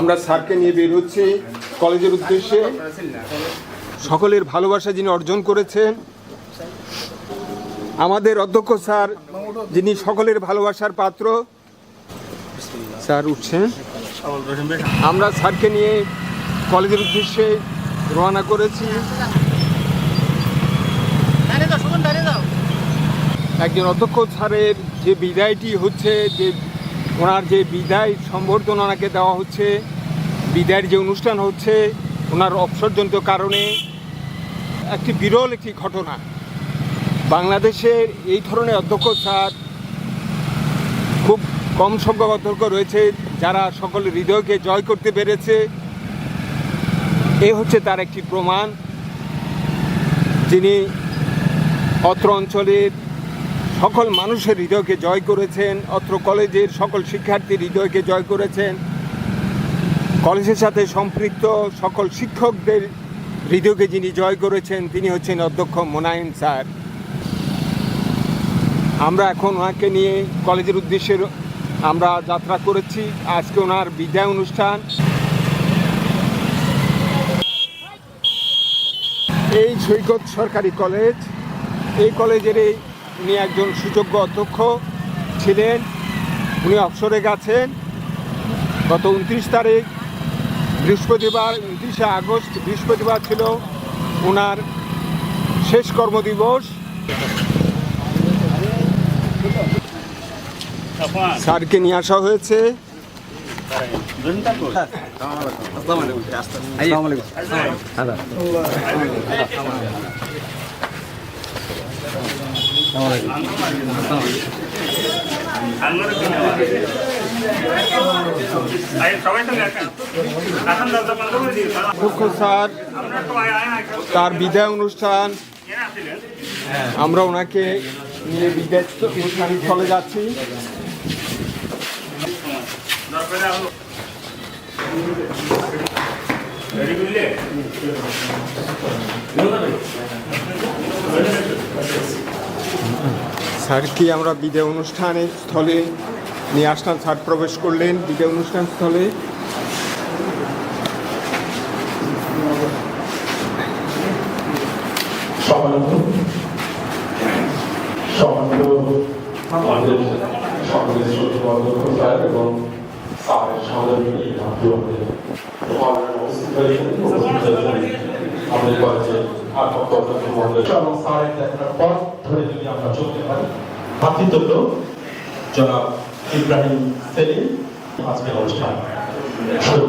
আমরা স্যারকে নিয়ে বের হচ্ছি কলেজের উদ্দেশ্যে। সকলের ভালোবাসা যিনি অর্জন করেছেন, আমাদের অধ্যক্ষ স্যার, যিনি সকলের ভালোবাসার পাত্র। স্যার উঠছেন। আমরা স্যারকে নিয়ে কলেজের উদ্দেশ্যে রওনা করেছি। একজন অধ্যক্ষ স্যারের যে বিদায়টি হচ্ছে, যে ওনার যে বিদায় সম্বর্ধনা ওনাকে দেওয়া হচ্ছে, বিদায়ের যে অনুষ্ঠান হচ্ছে, ওনার অবসরজনিত কারণে একটি বিরল একটি ঘটনা। বাংলাদেশের এই ধরনের অধ্যক্ষ স্যার খুব কম সংখ্যক অধ্যক্ষ রয়েছে যারা সকলের হৃদয়কে জয় করতে পেরেছে। এ হচ্ছে তার একটি প্রমাণ। যিনি অত্র অঞ্চলের সকল মানুষের হৃদয়কে জয় করেছেন, অত্র কলেজের সকল শিক্ষার্থীর হৃদয়কে জয় করেছেন। কলেজের সাথে সম্পৃক্ত সকল শিক্ষকদের হৃদয়কে যিনি জয় করেছেন, তিনি হচ্ছেন অধ্যক্ষ মোনায়েম স্যার। আমরা এখন ওনাকে নিয়ে কলেজের উদ্দেশ্যে আমরা যাত্রা করেছি। আজকে ওনার বিদায় অনুষ্ঠান। এই সৈকত সরকারি কলেজ, এই কলেজের এই উনি একজন সুযোগ্য অধ্যক্ষ ছিলেন উনি অবসরে গেছেন। গত উনত্রিশ তারিখ বৃহস্পতিবার উনত্রিশে আগস্ট বৃহস্পতিবার ছিল ওনার শেষ কর্মদিবস। স্যারকে নিয়ে আসা হয়েছে। সবাই সঙ্গে তার বিদায় অনুষ্ঠান। আমরা ওনাকে নিয়ে বিদায় চলে যাচ্ছি। রেডি করলে স্যারকে আমরা বিদায় অনুষ্ঠানের স্থলে নিয়ে আসলাম। স্যার প্রবেশ করলেন বিদায় অনুষ্ঠান স্থলে। আমাদের কলেজে দেখানোর পথ ধরে যদি আমরা চলতে পারি। ভাতৃত্ব জনাব ইব্রাহিম সেলিম আজকের অনুষ্ঠান।